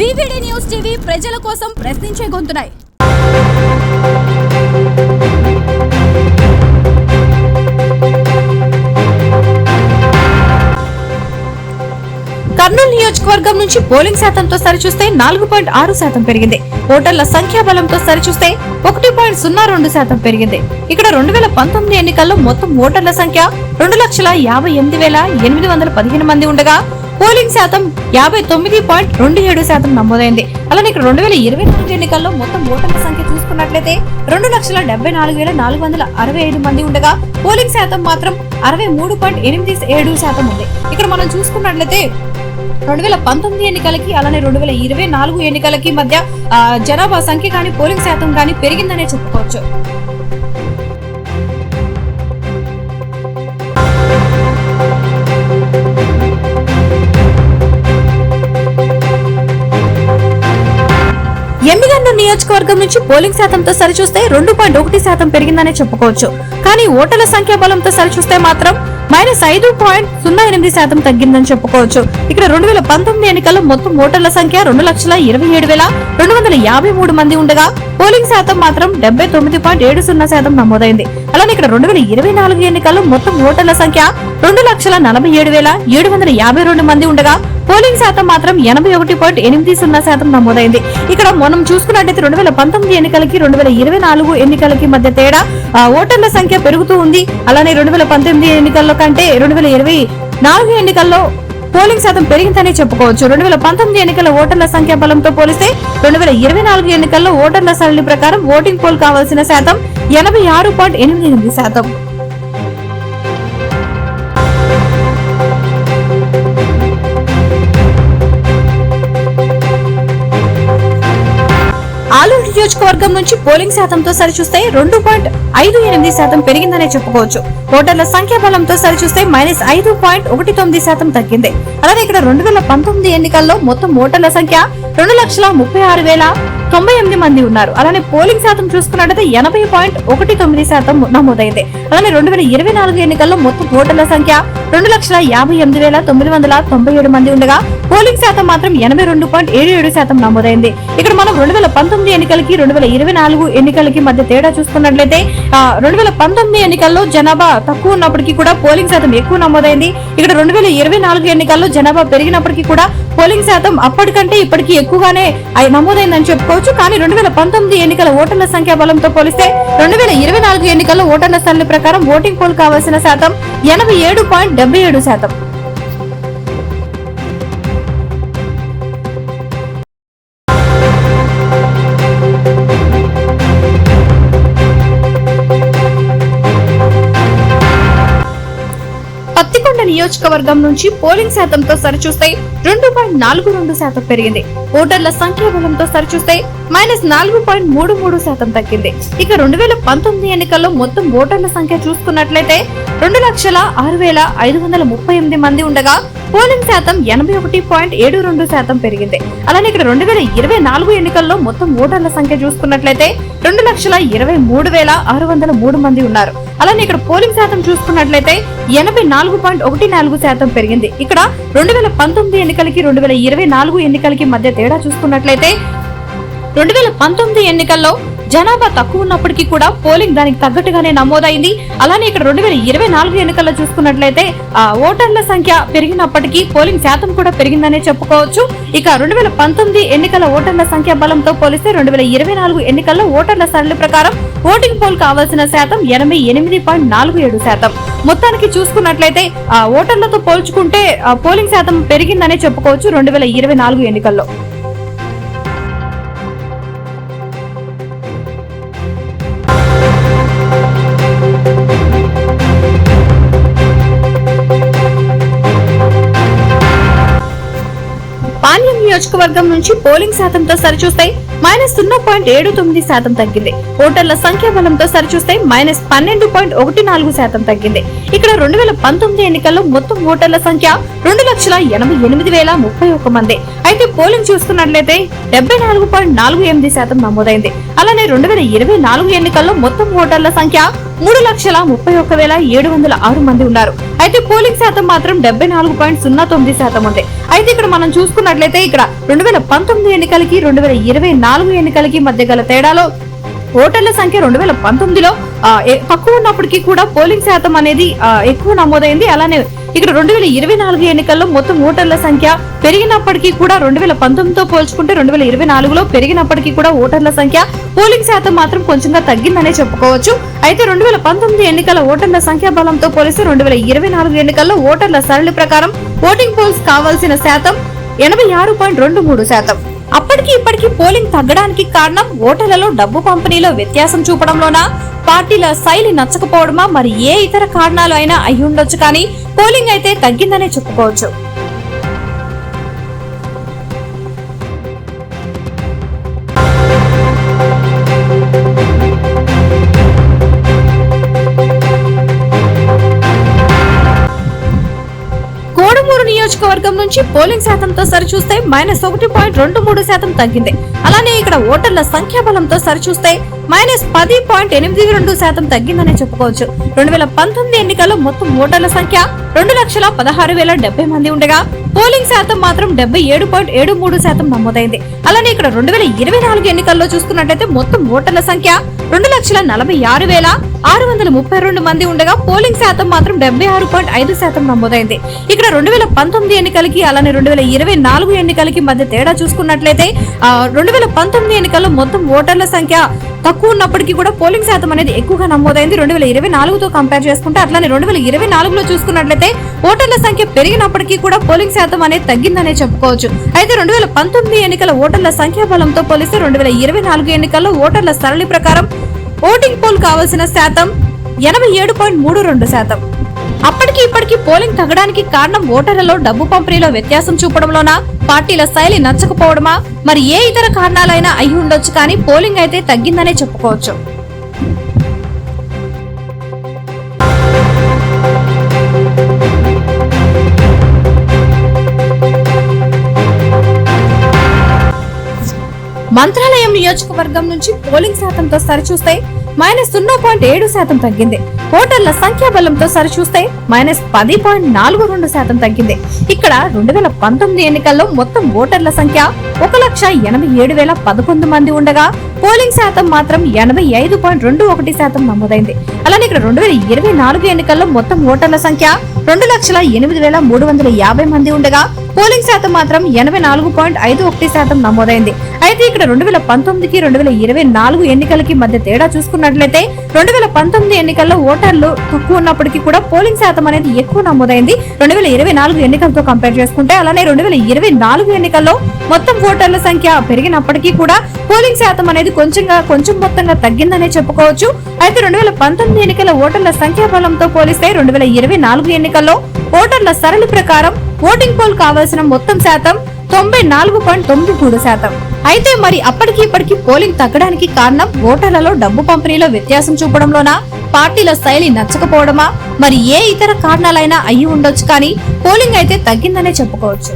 VVD news TV ప్రజల కోసం ప్రశ్నించే గొంతునాయి కర్నూలు నియోజకవర్గం నుంచి పోలింగ్ శాతంతో సరిచూస్తే నాలుగు పాయింట్ ఆరు శాతం పెరిగింది. ఓటర్ల సంఖ్యాబలంతో సరిచూస్తే ఒకటి పాయింట్ సున్నా రెండు శాతం పెరిగింది. ఇక్కడ రెండు వేల పంతొమ్మిది ఎన్నికల్లో మొత్తం ఓటర్ల సంఖ్య రెండు లక్షల యాభై ఎనిమిది వేల ఎనిమిది వందల పదిహేను మంది ఉండగా పోలింగ్ శాతం యాభై తొమ్మిది పాయింట్ రెండు ఏడు శాతం నమోదైంది. అలానే ఇక్కడ రెండు వేల ఇరవై నాలుగు ఎన్నికల్లో మొత్తం ఓటర్ల సంఖ్య చూసుకున్నట్లయితే రెండు లక్షల డెబ్బై నాలుగు వేల నాలుగు వందల అరవై ఐదు మంది ఉండగా పోలింగ్ శాతం మాత్రం అరవై మూడు పాయింట్ ఎనిమిది ఏడు శాతం ఉంది. ఇక్కడ మనం చూసుకున్నట్లయితే రెండు వేల పంతొమ్మిది ఎన్నికలకి అలానే రెండు వేల ఇరవై నాలుగు ఎన్నికలకి మధ్య జనాభా సంఖ్య కానీ పోలింగ్ శాతం కానీ పెరిగిందనే చెప్పుకోవచ్చు. పోలింగ్ శాతంతో సరిచూస్తే రెండు పాయింట్ ఒకటి శాతం పెరిగిందనే చెప్పుకోవచ్చు. కానీ ఓటర్ల సంఖ్య బలంతో సరిచూస్తే మాత్రం మైనస్ ఐదు పాయింట్ సున్నా ఎనిమిది శాతం తగ్గిందని చెప్పుకోవచ్చు. ఇక్కడ రెండు వేల పంతొమ్మిది ఎన్నికల్లో మొత్తం ఓటర్ల సంఖ్య రెండు లక్షల ఇరవై ఏడు వేల రెండు వందల యాభై మూడు మంది ఉండగా పోలింగ్ శాతం మాత్రం డెబ్బై తొమ్మిది పాయింట్ ఏడు సున్నా శాతం నమోదైంది. అలానే ఇక్కడ రెండు వేల ఇరవై నాలుగు ఎన్నికల్లో మొత్తం ఓటర్ల సంఖ్య రెండు లక్షల నలభై ఏడు వేల ఏడు వందల యాభై రెండు మంది ఉండగా పోలింగ్ శాతం మాత్రం ఎనభై ఒకటి పాయింట్ ఎనిమిది సున్నా శాతం నమోదైంది. ఇక్కడ మనం చూసుకున్నట్టయితే రెండు వేల పంతొమ్మిది ఎన్నికలకి రెండు వేల ఇరవై నాలుగు ఎన్నికలకి మధ్య తేడా ఓటర్ల సంఖ్య పెరుగుతూ ఉంది. అలానే రెండు వేల పంతొమ్మిది ఎన్నికల్లో కంటే రెండు వేల ఇరవై నాలుగు ఎన్నికల్లో పోలింగ్ శాతం పెరిగిందని చెప్పుకోవచ్చు. రెండు వేల పంతొమ్మిది ఎన్నికల ఓటర్ల సంఖ్యా బలంతో పోలిస్తే రెండు వేల ఇరవై నాలుగు ఎన్నికల్లో ఓటర్ల సరళి ప్రకారం ఓటింగ్ పోల్ కావాల్సిన శాతం ఎనభై ఆరు పాయింట్ ఎనిమిది ఎనిమిది శాతం. నియోజకవర్గం నుంచి పోలింగ్ శాతంతో సరిచూస్తే రెండు పాయింట్ ఐదు ఎనిమిది శాతం పెరిగిందనే చెప్పుకోవచ్చు. ఓటర్ల సంఖ్యా బలంతో సరిచూస్తే మైనస్ ఐదు పాయింట్ ఒకటి తొమ్మిది శాతం తగ్గింది. అలాగే ఇక్కడ రెండు వేల పంతొమ్మిది ఎన్నికల్లో మొత్తం ఓటర్ల సంఖ్య రెండు లక్షల ముప్పై ఆరు వేల తొంభై ఎనిమిది మంది ఉన్నారు. అలానే పోలింగ్ శాతం చూసుకున్నట్లయితే ఎనభై పాయింట్ ఒకటి తొమ్మిది శాతం నమోదైంది. అలానే రెండు వేల ఇరవై నాలుగు ఎన్నికల్లో మొత్తం ఓటర్ల సంఖ్య రెండు లక్షల యాభై ఎనిమిది వేల తొమ్మిది వందల తొంభై ఏడు మంది ఉండగా పోలింగ్ శాతం మాత్రం ఎనభై రెండు పాయింట్ ఏడు ఏడు శాతం నమోదైంది. ఇక్కడ మనం రెండు వేల పంతొమ్మిది ఎన్నికలకి రెండు వేల ఇరవై నాలుగు ఎన్నికలకి మధ్య తేడా చూసుకున్నట్లయితే రెండు వేల పంతొమ్మిది ఎన్నికల్లో జనాభా తక్కువ ఉన్నప్పటికీ కూడా పోలింగ్ శాతం ఎక్కువ నమోదైంది. ఇక్కడ రెండు వేల ఇరవై నాలుగు ఎన్నికల్లో జనాభా పెరిగినప్పటికీ కూడా పోలింగ్ శాతం అప్పటికంటే ఇప్పటికీ ఎక్కువగానే అయి నమోదైందని చెప్పుకోవచ్చు. కానీ రెండు వేల పంతొమ్మిది ఎన్నికల ఓటర్ల సంఖ్యా బలంతో పోలిస్తే రెండు వేల ఇరవై నాలుగు ఎన్నికల్లో ఓటర్ల సరళి ప్రకారం ఓటింగ్ పోల్ కావాల్సిన శాతం ఎనభై ఏడు పాయింట్ డెబ్బై ఏడు శాతం. నియోజకవర్గం నుంచి పోలింగ్ శాతంతో సరిచూస్తే రెండు పాయింట్ నాలుగు రెండు శాతం పెరిగింది. ఓటర్ల సంఖ్యా బలంతో సరిచూస్తే మైనస్ నాలుగు పాయింట్ మూడు మూడు శాతం తగ్గింది. ఇక రెండు వేల పంతొమ్మిది ఎన్నికల్లో మొత్తం ఓటర్ల సంఖ్య చూసుకున్నట్లయితే రెండు లక్షల ఆరు వేల ఐదు వందల ముప్పై ఎనిమిది మంది ఉండగా పోలింగ్ శాతం ఎనభై ఒకటి పాయింట్ ఏడు రెండు శాతం పెరిగింది. అలానే ఇక్కడ రెండు వేల ఇరవై నాలుగు ఎన్నికల్లో మొత్తం ఓటర్ల సంఖ్య చూసుకున్నట్లయితే రెండు లక్షల ఇరవై మూడు వేల ఆరు వందల మూడు మంది ఉన్నారు. అలానే ఇక్కడ పోలింగ్ శాతం చూసుకున్నట్లయితే ఎనభై నాలుగు పాయింట్ ఒకటి నాలుగు శాతం పెరిగింది. ఇక్కడ రెండు వేల పంతొమ్మిది ఎన్నికలకి రెండు వేల ఇరవై నాలుగు ఎన్నికలకి మధ్య తేడా చూసుకున్నట్లయితే రెండు వేల పంతొమ్మిది ఎన్నికల్లో జనాభా తక్కువ ఉన్నప్పటికీ కూడా పోలింగ్ దానికి తగ్గట్టుగానే నమోదైంది. అలానే ఇక్కడ రెండు వేల ఇరవై నాలుగు ఎన్నికల్లో చూసుకున్నట్లయితే ఆ ఓటర్ల సంఖ్య పెరిగినప్పటికీ పోలింగ్ శాతం కూడా పెరిగిందనే చెప్పుకోవచ్చు. ఇక రెండు వేల పంతొమ్మిది ఎన్నికల ఓటర్ల సంఖ్య బలంతో పోలిస్తే రెండు వేల ఇరవై నాలుగు ఎన్నికల్లో ఓటర్ల సరళి ప్రకారం ఓటింగ్ పోల్ కావాల్సిన శాతం ఎనభై ఎనిమిది పాయింట్ నాలుగు ఏడు శాతం. మొత్తానికి చూసుకున్నట్లయితే ఓటర్లతో పోల్చుకుంటే పోలింగ్ శాతం పెరిగిందనే చెప్పుకోవచ్చు రెండు వేల ఇరవై నాలుగు ఎన్నికల్లో. పాణ్యం నియోజకవర్గం నుంచి పోలింగ్ శాతంతో సరిచూస్తే మైనస్ సున్నా పాయింట్ ఏడు తొమ్మిది శాతం తగ్గింది. ఓటర్ల సంఖ్యా బలంతో సరిచూస్తే మైనస్ పన్నెండు పాయింట్ ఒకటి నాలుగు శాతం తగ్గింది. ఇక్కడ రెండు వేల పంతొమ్మిది ఎన్నికల్లో మొత్తం ఓటర్ల సంఖ్య రెండు లక్షల ఎనభై ఎనిమిది వేల ముప్పై ఒక మంది. అయితే పోలింగ్ చూసుకున్నట్లయితే డెబ్బై నాలుగు పాయింట్ నాలుగు ఎనిమిది శాతం నమోదైంది. అలానే రెండు వేల ఇరవై నాలుగు ఎన్నికల్లో మొత్తం ఓటర్ల సంఖ్య మూడు లక్షల ముప్పై ఒక్క వేల ఏడు వందల ఆరు మంది ఉన్నారు. అయితే పోలింగ్ శాతం మాత్రం డెబ్బై నాలుగు పాయింట్ సున్నా తొమ్మిది శాతం ఉంది. అయితే ఇక్కడ మనం చూసుకున్నట్లయితే ఇక్కడ రెండు వేల పంతొమ్మిది ఎన్నికలకి రెండు వేల ఇరవై నాలుగు ఎన్నికలకి మధ్య గల తేడాలో ఓటర్ల సంఖ్య రెండు వేల పంతొమ్మిదిలో తక్కువ ఉన్నప్పటికీ కూడా పోలింగ్ శాతం అనేది ఎక్కువ నమోదైంది. అలానే ఇక్కడ రెండు వేల ఇరవై నాలుగు ఎన్నికల్లో మొత్తం ఓటర్ల సంఖ్య పెరిగినప్పటికీ కూడా రెండు వేల పంతొమ్మిదితో పోల్చుకుంటే రెండు వేల ఇరవై నాలుగులో పెరిగినప్పటికీ కూడా ఓటర్ల సంఖ్య పోలింగ్ శాతం మాత్రం కొంచెంగా తగ్గిందనే చెప్పుకోవచ్చు. అయితే రెండు వేల పంతొమ్మిది ఎన్నికల ఓటర్ల సంఖ్యా బలంతో పోలిస్తే రెండు వేల ఇరవై నాలుగు ఎన్నికల్లో ఓటర్ల సరళి ప్రకారం ఓటింగ్ పోల్స్ కావాల్సిన శాతం ఎనభై ఆరు పాయింట్ రెండు మూడు శాతం. అప్పటికి ఇప్పటికీ పోలింగ్ తగ్గడానికి కారణం ఓటర్లలో డబ్బు పంపిణీలో వ్యత్యాసం చూపడంలోనా? పార్టీల శైలి నచ్చకపోవడమా? మరి ఏ ఇతర కారణాలు అయినా అయ్యుండొచ్చు ఉండొచ్చు కానీ పోలింగ్ అయితే తగ్గిందనే చెప్పుకోవచ్చు. నుంచి పోలింగ్ శాతంతో సరిచూస్తే మైనస్ ఒకటి పాయింట్ రెండు మూడు శాతం తగ్గింది. అలానే ఇక్కడ ఓటర్ల సంఖ్యాబలంతో సరిచూస్తే మైనస్ పది పాయింట్ ఎనిమిది రెండు శాతం తగ్గిందని చెప్పుకోవచ్చు. రెండు వేల పంతొమ్మిది ఎన్నికల్లో మొత్తం ఓటర్ల సంఖ్య రెండు లక్షల పదహారు వేల డెబ్బై మంది ఉండగా పోలింగ్ శాతం మాత్రం డెబ్బై ఏడు పాయింట్ ఏడు మూడు శాతం నమోదైంది. అలానే ఇక్కడ రెండు వేల ఇరవై నాలుగు ఎన్నికల్లో చూసుకున్నట్లయితే మొత్తం ఓటర్ల సంఖ్య రెండు లక్షల నలభై ఆరు వేల ఆరు వందల ముప్పై రెండు మంది ఉండగా పోలింగ్ శాతం మాత్రం డెబ్బై ఆరు పాయింట్ ఐదు శాతం నమోదైంది. ఇక్కడ రెండు వేల పంతొమ్మిది ఎన్నికలకి అలానే రెండు వేల ఇరవై నాలుగు ఎన్నికలకి మధ్య తేడా చూసుకున్నట్లయితే రెండు వేల పంతొమ్మిది ఎన్నికల్లో మొత్తం ఓటర్ల సంఖ్య తక్కువ ఉన్నప్పటికీ కూడా పోలింగ్ శాతం అనేది ఎక్కువగా నమోదైంది. రెండు వేల ఇరవై నాలుగుతో కంపేర్ చేసుకుంటే అట్లానే రెండు వేల ఇరవై నాలుగులో చూసుకున్నట్లయితే ఓటర్ల సంఖ్య పెరిగినప్పటికీ కూడా పోలింగ్ శాతం అనేది తగ్గిందనే చెప్పుకోవచ్చు. అయితే రెండు వేల పంతొమ్మిది ఎన్నికల ఓటర్ల సంఖ్యా బలంతో పోలిస్తే రెండు వేల ఇరవై నాలుగు ఎన్నికల్లో ఓటర్ల సరళి ప్రకారం ఓటింగ్ పోల్ కావాల్సిన శాతం ఎనభై ఏడు పాయింట్ మూడు రెండు శాతం. అప్పటికి ఇప్పటికి పోలింగ్ తగ్గడానికి కారణం ఓటర్లలో డబ్బు పంపిణీలో వ్యత్యాసం చూపడంలోనా? పార్టీల శైలి నచ్చకపోవడమా? మరి ఏ ఇతర కారణాలైనా అయి ఉండొచ్చు కానీ పోలింగ్ అయితే తగ్గిందనే చెప్పుకోవచ్చు. మంత్రాలయం నియోజకవర్గం నుంచి పోలింగ్ శాతంతో సరిచూస్తే మైనస్ సున్నా పాయింట్ ఏడు శాతం తగ్గింది. ఓటర్ల సంఖ్యాబలంతో సరిచూస్తే మైనస్ పది పాయింట్ నాలుగు రెండు శాతం తగ్గింది. ఇక్కడ రెండు వేల పంతొమ్మిది ఎన్నికల్లో మొత్తం ఓటర్ల సంఖ్య ఒక లక్ష ఎనభై ఏడు వేల పదకొండు మంది ఉండగా పోలింగ్ శాతం మాత్రం ఎనభై ఐదు పాయింట్ రెండు ఒకటి శాతం నమోదైంది. అలానే ఇక్కడ రెండు వేల ఇరవై నాలుగు ఎన్నికల్లో మొత్తం ఓటర్ల సంఖ్య రెండు లక్షల ఎనిమిది వేల మూడు వందల యాభై మంది ఉండగా పోలింగ్ శాతం మాత్రం ఎనభై నాలుగు పాయింట్ ఐదు ఒకటి శాతం నమోదైంది. అయితే ఇక్కడ రెండు వేల పంతొమ్మిదికి రెండు వేల ఇరవై నాలుగు ఎన్నికలకి మధ్య తేడా చూసుకున్నట్లయితే రెండు వేల పంతొమ్మిది ఎన్నికల్లో ఓటర్లు తక్కువ ఉన్నప్పటికీ కూడా పోలింగ్ శాతం అనేది ఎక్కువ నమోదైంది. రెండు వేల ఇరవై నాలుగు ఎన్నికలతో కంపేర్ చేసుకుంటే అలానే రెండు వేల ఇరవై నాలుగు ఎన్నికల్లో మొత్తం ఓటర్ల సంఖ్య పెరిగినప్పటికీ కూడా పోలింగ్ శాతం అనేది కొంచెంగా కొంచెం మొత్తంగా తగ్గిందనే చెప్పుకోవచ్చు. అయితే రెండు వేల పంతొమ్మిది ఎన్నికల ఓటర్ల సంఖ్యాబలంతో పోలిస్తే రెండు వేల ఇరవై నాలుగు ఎన్నికల్లో ఓటర్ల సరళి ప్రకారం ఓటింగ్ పోల్ కావాల్సిన మొత్తం శాతం తొంభై నాలుగు పాయింట్ తొమ్మిది మూడు శాతం. అయితే మరి అప్పటికి ఇప్పటికి పోలింగ్ తగ్గడానికి కారణం ఓటర్లలో డబ్బు పంపిణీలో వ్యత్యాసం చూపడంలోనా? పార్టీల శైలి నచ్చకపోవడమా? మరి ఏ ఇతర కారణాలైనా అయి ఉండొచ్చు కానీ పోలింగ్ అయితే తగ్గిందనే చెప్పుకోవచ్చు.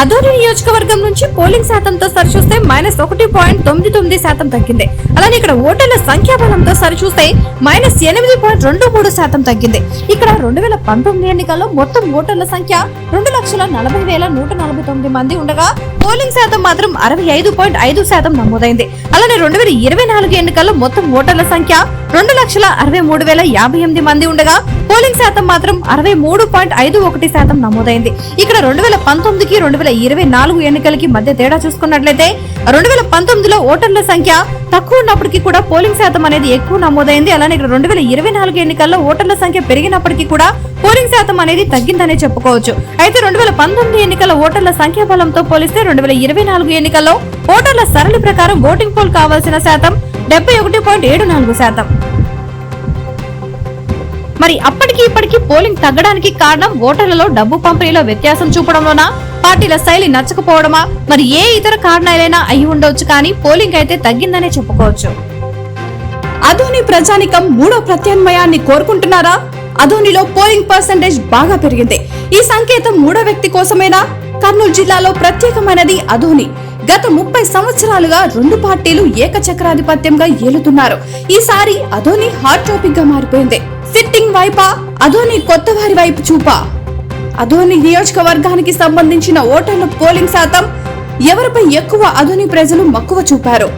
అదోని నియోజకవర్గం నుంచి పోలింగ్ శాతంతో సరిచూస్తే మైనస్ ఒకటి పాయింట్ తొమ్మిది తొమ్మిది శాతం తగ్గింది. అలానే ఇక్కడ ఓటర్ల సంఖ్యాబలంతో సరిచూస్తే మైనస్ ఎనిమిది పాయింట్ రెండు మూడు శాతం తగ్గింది. ఇక్కడ రెండు వేల పంతొమ్మిది ఎన్నికల్లో మొత్తం ఓటర్ల సంఖ్య రెండు లక్షల నలభై వేల నూట నలభై తొమ్మిది మంది ఉండగా పోలింగ్ శాతం మాత్రం అరవై ఐదు పాయింట్ ఐదు శాతం నమోదైంది. అలానే రెండు వేల ఇరవై నాలుగు ఎన్నికల్లో మొత్తం ఓటర్ల సంఖ్య రెండు లక్షల అరవై మూడు వేల యాభై ఎనిమిది మంది ఉండగా పోలింగ్ శాతం మాత్రం అరవై మూడు పాయింట్ ఐదు ఒకటి శాతం నమోదైంది. ఇక్కడ రెండు వేల పంతొమ్మిదికి రెండు వేల ఇరవై నాలుగు ఎన్నికలకి మధ్య తేడా చూసుకున్నట్లయితే రెండు వేల పంతొమ్మిదిలో ఓటర్ల సంఖ్య తక్కువ ఉన్నప్పటికీ కూడా పోలింగ్ శాతం అనేది ఎక్కువ నమోదైంది. అలానే ఇక్కడ రెండు వేల ఇరవై నాలుగు ఎన్నికల్లో ఓటర్ల సంఖ్య పెరిగినప్పటికీ కూడా పోలింగ్ శాతం అనేది తగ్గిందనే చెప్పుకోవచ్చు. అయితే రెండు వేల పంతొమ్మిది ఎన్నికల ఓటర్ల సంఖ్యాబలంతో పోలిస్తే రెండు వేల ఇరవై నాలుగు ఎన్నికల్లో ఓటర్ల సరళి ప్రకారం ఓటింగ్ పోల్ కావాల్సిన శాతం డెబ్బై ఒకటి పాయింట్ ఏడు నాలుగు శాతం. మరి అప్పటికి ఇప్పటికీ పోలింగ్ తగ్గడానికి కారణం ఓటర్లలో డబ్బు పంపిణీలో వ్యత్యాసం చూపడంలోనా? పార్టీల శైలి నచ్చకపోవడమా? మరి ఏ ఇతర కారణాలైనా అయి ఉండొచ్చు కానీ పోలింగ్ అయితే తగ్గిందనే చెప్పుకోవచ్చు. అధోని ప్రజానికం మూడో ప్రత్యామ్నాయాన్ని కోరుకుంటున్నారా? అధోనిలో పోలింగ్ పర్సంటేజ్ బాగా పెరిగింది. ఈ సంకేతం మూడో వ్యక్తి కోసమేనా? కర్నూలు జిల్లాలో ప్రత్యేకమైనది అధోని. గత ముప్పై సంవత్సరాలుగా రెండు పార్టీలు ఏకచక్రాధిపత్యంగా ఏలుతున్నారు. ఈసారి అధోని హాట్ టాపిక్గా మారిపోయింది. సిట్టింగ్ వైపా? అధోని కొత్త వారి వైపు చూపా? అధోని నియోజకవర్గానికి సంబంధించిన ఓటర్ల పోలింగ్ శాతం ఎవరిపై ఎక్కువ అధోని ప్రజలు మక్కువ చూపారు?